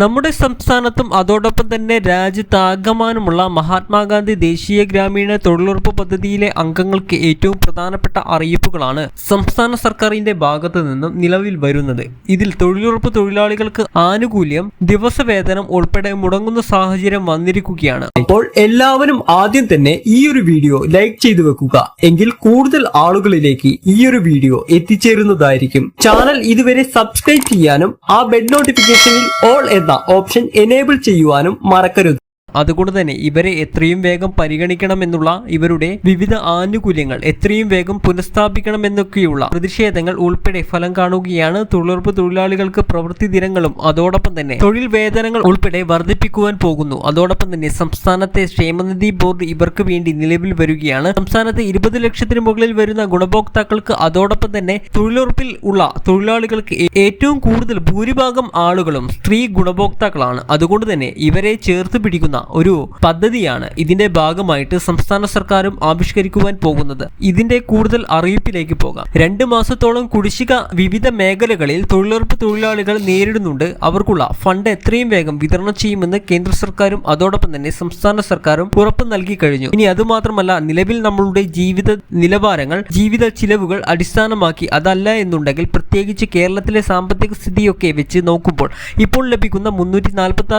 നമ്മുടെ സംസ്ഥാനത്തും അതോടൊപ്പം തന്നെ രാജ്യത്താകമാനമുള്ള മഹാത്മാഗാന്ധി ദേശീയ ഗ്രാമീണ തൊഴിലുറപ്പ് പദ്ധതിയിലെ അംഗങ്ങൾക്ക് ഏറ്റവും പ്രധാനപ്പെട്ട അറിയിപ്പുകളാണ് സംസ്ഥാന സർക്കാരിന്റെ ഭാഗത്തു നിന്നും നിലവിൽ വരുന്നത്. ഇതിൽ തൊഴിലുറപ്പ് തൊഴിലാളികൾക്ക് ആനുകൂല്യം ദിവസവേതനം ഉൾപ്പെടെ മുടങ്ങുന്ന സാഹചര്യം വന്നിരിക്കുകയാണ്. അപ്പോൾ എല്ലാവരും ആദ്യം തന്നെ ഈ ഒരു വീഡിയോ ലൈക്ക് ചെയ്തു വെക്കുക. എങ്കിൽ കൂടുതൽ ആളുകളിലേക്ക് ഈ ഒരു വീഡിയോ എത്തിച്ചേരുന്നതായിരിക്കും. ചാനൽ ഇതുവരെ സബ്സ്ക്രൈബ് ചെയ്യാനും ആ ബെഡ് നോട്ടിഫിക്കേഷനിൽ ഓൾ എന്ന ഓപ്ഷൻ എനേബിൾ ചെയ്യുവാനും മറക്കരുത്. അതുകൊണ്ട് തന്നെ ഇവരെ എത്രയും വേഗം പരിഗണിക്കണമെന്നുള്ള ഇവരുടെ വിവിധ ആനുകൂല്യങ്ങൾ എത്രയും വേഗം പുനഃസ്ഥാപിക്കണമെന്നൊക്കെയുള്ള പ്രതിഷേധങ്ങൾ ഉൾപ്പെടെ ഫലം കാണുകയാണ്. തൊഴിലുറപ്പ് തൊഴിലാളികൾക്ക് പ്രവൃത്തി ദിനങ്ങളും അതോടൊപ്പം തന്നെ തൊഴിൽ വേതനങ്ങൾ ഉൾപ്പെടെ വർദ്ധിപ്പിക്കുവാൻ പോകുന്നു. അതോടൊപ്പം തന്നെ സംസ്ഥാനത്തെ ക്ഷേമനിധി ബോർഡ് ഇവർക്ക് വേണ്ടി നിലവിൽ വരികയാണ്. സംസ്ഥാനത്തെ ഇരുപത് ലക്ഷത്തിന് മുകളിൽ വരുന്ന ഗുണഭോക്താക്കൾക്ക് അതോടൊപ്പം തന്നെ തൊഴിലുറപ്പിൽ ഉള്ള തൊഴിലാളികൾക്ക് ഏറ്റവും കൂടുതൽ ഭൂരിഭാഗം ആളുകളും സ്ത്രീ ഗുണഭോക്താക്കളാണ്. അതുകൊണ്ട് തന്നെ ഇവരെ ചേർത്ത് പിടിക്കുന്ന ഒരു പദ്ധതിയാണ് ഇതിന്റെ ഭാഗമായിട്ട് സംസ്ഥാന സർക്കാരും ആവിഷ്കരിക്കുവാൻ പോകുന്നത്. ഇതിന്റെ കൂടുതൽ അറിയിപ്പിലേക്ക് പോകാം. രണ്ട് മാസത്തോളം കുടിശ്ശിക വിവിധ മേഖലകളിൽ തൊഴിലുറപ്പ് തൊഴിലാളികൾ നേരിടുന്നുണ്ട്. അവർക്കുള്ള ഫണ്ട് എത്രയും വേഗം വിതരണം ചെയ്യുമെന്ന് കേന്ദ്ര സർക്കാരും അതോടൊപ്പം തന്നെ സംസ്ഥാന സർക്കാരും ഉറപ്പ് നൽകി കഴിഞ്ഞു. ഇനി അതുമാത്രമല്ല നിലവിൽ നമ്മളുടെ ജീവിത നിലവാരങ്ങൾ ജീവിത ചിലവുകൾ അടിസ്ഥാനമാക്കി അതല്ല എന്നുണ്ടെങ്കിൽ പ്രത്യേകിച്ച് കേരളത്തിലെ സാമ്പത്തിക സ്ഥിതിയൊക്കെ വെച്ച് നോക്കുമ്പോൾ ഇപ്പോൾ ലഭിക്കുന്ന മുന്നൂറ്റി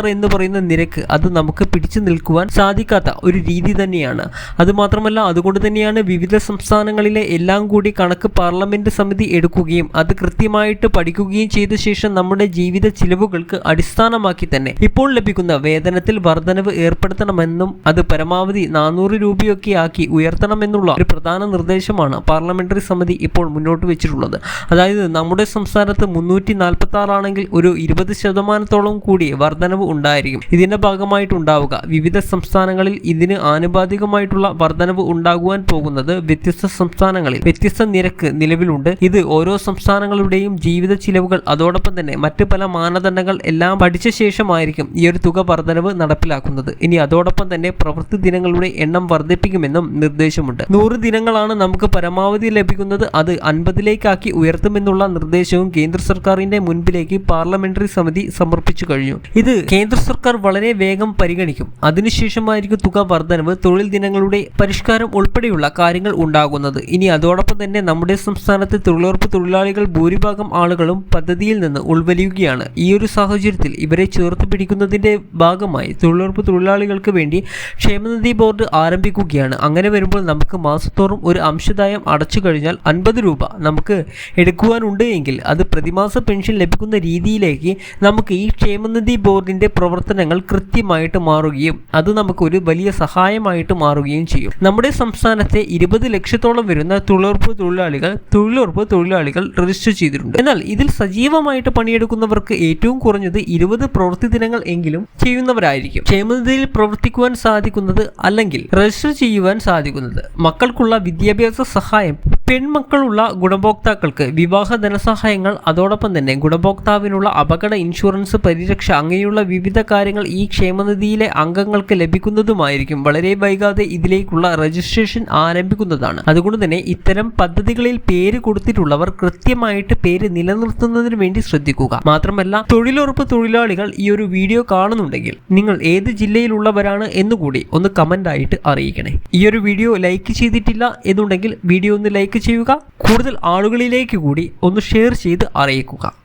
എന്ന് പറയുന്ന നിരക്ക് അത് നമുക്ക് പിടിച്ചു നിൽക്കുവാൻ സാധിക്കാത്ത ഒരു രീതി തന്നെയാണ്. അതുമാത്രമല്ല അതുകൊണ്ട് തന്നെയാണ് വിവിധ സംസ്ഥാനങ്ങളിലെ എല്ലാം കൂടി കണക്ക് പാർലമെന്റ് സമിതി എടുക്കുകയും അത് കൃത്യമായിട്ട് പഠിക്കുകയും ചെയ്ത ശേഷം നമ്മുടെ ജീവിത ചിലവുകൾക്ക് അടിസ്ഥാനമാക്കി തന്നെ ഇപ്പോൾ ലഭിക്കുന്ന വേതനത്തിൽ വർധനവ് ഏർപ്പെടുത്തണമെന്നും അത് പരമാവധി നാനൂറ് രൂപയൊക്കെ ആക്കി ഉയർത്തണമെന്നുള്ള ഒരു പ്രധാന നിർദ്ദേശമാണ് പാർലമെന്ററി സമിതി ഇപ്പോൾ മുന്നോട്ട് വെച്ചിട്ടുള്ളത്. അതായത് നമ്മുടെ സംസ്ഥാനത്ത് മുന്നൂറ്റി നാൽപ്പത്തി ആറാണെങ്കിൽ ഒരു ഇരുപത് ശതമാനത്തോളം കൂടി വർധനവ് ഉണ്ടായിരിക്കും. ഇതിന്റെ ഭാഗമായിട്ട് ഉണ്ടാവുക. വിവിധ സംസ്ഥാനങ്ങളിൽ ഇതിന് ആനുപാതികമായിട്ടുള്ള വർധനവ് ഉണ്ടാകുവാൻ പോകുന്നത് വ്യത്യസ്ത സംസ്ഥാനങ്ങളിൽ. വ്യത്യസ്ത നിരക്ക് നിലവിലുണ്ട്. ഇത് ഓരോ സംസ്ഥാനങ്ങളുടെയും ജീവിത ചിലവുകൾ അതോടൊപ്പം തന്നെ മറ്റ് പല മാനദണ്ഡങ്ങൾ എല്ലാം പഠിച്ച ശേഷമായിരിക്കും ഈ ഒരു തുക വർധനവ് നടപ്പിലാക്കുന്നത്. ഇനി അതോടൊപ്പം തന്നെ പ്രവൃത്തി ദിനങ്ങളുടെ എണ്ണം വർദ്ധിപ്പിക്കുമെന്നും നിർദ്ദേശമുണ്ട്. നൂറ് ദിനങ്ങളാണ് നമുക്ക് പരമാവധി ലഭിക്കുന്നത്. അത് അൻപതിലേക്കാക്കി ഉയർത്തുമെന്നുള്ള നിർദ്ദേശവും കേന്ദ്ര സർക്കാരിന്റെ മുൻപിലേക്ക് പാർലമെന്ററി സമിതി സമർപ്പിച്ചു കഴിഞ്ഞു. ഇത് കേന്ദ്ര സർക്കാർ വളരെ വേഗം പരിഗണിക്കും. അതിനുശേഷമായിരിക്കും തുക വർധനവ് തൊഴിൽ ദിനങ്ങളുടെ പരിഷ്കാരം ഉൾപ്പെടെയുള്ള കാര്യങ്ങൾ ഉണ്ടാകുന്നത്. ഇനി അതോടൊപ്പം തന്നെ നമ്മുടെ സംസ്ഥാനത്തെ തൊഴിലുറപ്പ് തൊഴിലാളികൾ ഭൂരിഭാഗം ആളുകളും പദ്ധതിയിൽ നിന്ന് ഉൾവലിയുകയാണ്. ഈ ഒരു സാഹചര്യത്തിൽ ഇവരെ ചേർത്ത് പിടിക്കുന്നതിന്റെ ഭാഗമായി തൊഴിലുറപ്പ് തൊഴിലാളികൾക്ക് വേണ്ടി ക്ഷേമനിധി ബോർഡ് ആരംഭിക്കുകയാണ്. അങ്ങനെ വരുമ്പോൾ നമുക്ക് മാസത്തോറും ഒരു അംശദായം അടച്ചു കഴിഞ്ഞാൽ അൻപത് രൂപ നമുക്ക് എടുക്കുവാനുണ്ട് എങ്കിൽ അത് പ്രതിമാസ പെൻഷൻ ലഭിക്കുന്ന രീതിയിലേക്ക് നമുക്ക് ഈ ക്ഷേമനിധി ബോർഡിന്റെ പ്രവർത്തനങ്ങൾ കൃത്യമായിട്ട് മാറുകയും അത് നമുക്ക് ഒരു വലിയ സഹായമായിട്ട് മാറുകയും ചെയ്യും. നമ്മുടെ സംസ്ഥാനത്തെ ഇരുപത് ലക്ഷത്തോളം വരുന്ന തൊഴിലുറപ്പ് തൊഴിലാളികൾ തൊഴിലുറപ്പ് തൊഴിലാളികൾ രജിസ്റ്റർ ചെയ്തിട്ടുണ്ട്. എന്നാൽ ഇതിൽ സജീവമായിട്ട് പണിയെടുക്കുന്നവർക്ക് ഏറ്റവും കുറഞ്ഞത് ഇരുപത് പ്രവൃത്തി ദിനങ്ങൾ എങ്കിലും ചെയ്യുന്നവരായിരിക്കും. ക്ഷേമനിധിയിൽ പ്രവർത്തിക്കുവാൻ സാധിക്കുന്നത് അല്ലെങ്കിൽ രജിസ്റ്റർ ചെയ്യുവാൻ സാധിക്കുന്നത്. മക്കൾക്കുള്ള വിദ്യാഭ്യാസ സഹായം പെൺമക്കളുള്ള ഗുണഭോക്താക്കൾക്ക് വിവാഹ ധനസഹായങ്ങൾ അതോടൊപ്പം തന്നെ ഗുണഭോക്താവിനുള്ള അപകട ഇൻഷുറൻസ് പരിരക്ഷ അങ്ങനെയുള്ള വിവിധ കാര്യങ്ങൾ ഈ ക്ഷേമനിധിയിലെ അംഗങ്ങൾക്ക് ലഭിക്കുന്നതുമായിരിക്കും. വളരെ വൈകാതെ ഇതിലേക്കുള്ള രജിസ്ട്രേഷൻ ആരംഭിക്കുന്നതാണ്. അതുകൊണ്ട് തന്നെ ഇത്തരം പദ്ധതികളിൽ പേര് കൊടുത്തിട്ടുള്ളവർ കൃത്യമായിട്ട് പേര് നിലനിർത്തുന്നതിന് വേണ്ടി ശ്രദ്ധിക്കുക. മാത്രമല്ല തൊഴിലുറപ്പ് തൊഴിലാളികൾ ഈ ഒരു വീഡിയോ കാണുന്നുണ്ടെങ്കിൽ നിങ്ങൾ ഏത് ജില്ലയിലുള്ളവരാണ് എന്നുകൂടി ഒന്ന് കമന്റ് ആയിട്ട് അറിയിക്കണേ. ഈ ഒരു വീഡിയോ ലൈക്ക് ചെയ്തിട്ടില്ല എന്നുണ്ടെങ്കിൽ വീഡിയോ ഒന്ന് ലൈക്ക് ചെയ്യുക. കൂടുതൽ ആളുകളിലേക്ക് കൂടി ഒന്ന് ഷെയർ ചെയ്ത് അറിയിക്കുക.